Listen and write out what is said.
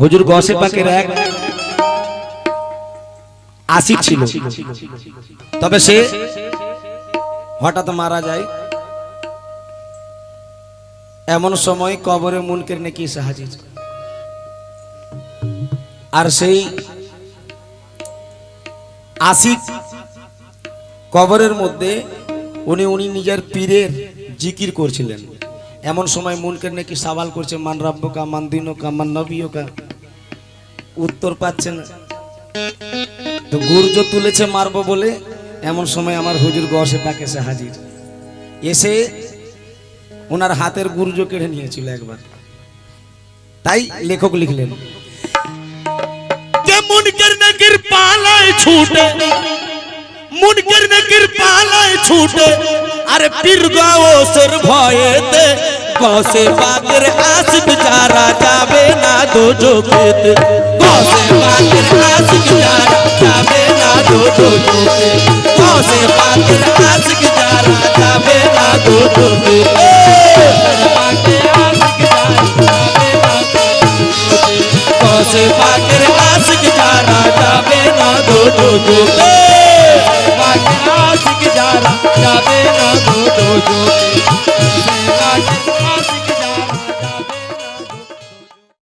হুজুর গসে পাকের এক আশিক ছিল। তবে সে হঠাৎ মারা যায়। এমন সময় কবরে মুনকের নাকি হাজির। আর সেই আশিক কবরের মধ্যে উনি উনি নিজের পীরের জিকির করছিলেন। এমন সময় মুনকের নাকি সওয়াল করছে, মান রাব্বকা, মান দিনকা, মান নবীকা উত্তর পাচ্ছে না। তো গুর্জ তুলেছে মারবো বলে, এমন সময় আমার হুজুর গসে পাক এসে হাজির। এসে ওনার হাতের গুর্জ কেড়ে নিয়েছিল একবার। তাই লেখক লিখলেন মুনকের নকির পালায় ছুটে, মুনকের নকির পালায় ছুটে, আরে পীর গাওসের ভয়েতে कौसे पाकर आस बेचारा जावे ना दो जो खेत। कौसे पाकर आस बेचारा जावे ना दो जो खेत। कौसे पाकर आस बेचारा जावे ना दो जो खेत। कौसे पाकर आस बेचारा जावे ना दो जो खेत। पाकर आस बेचारा जावे ना दो जो खेत।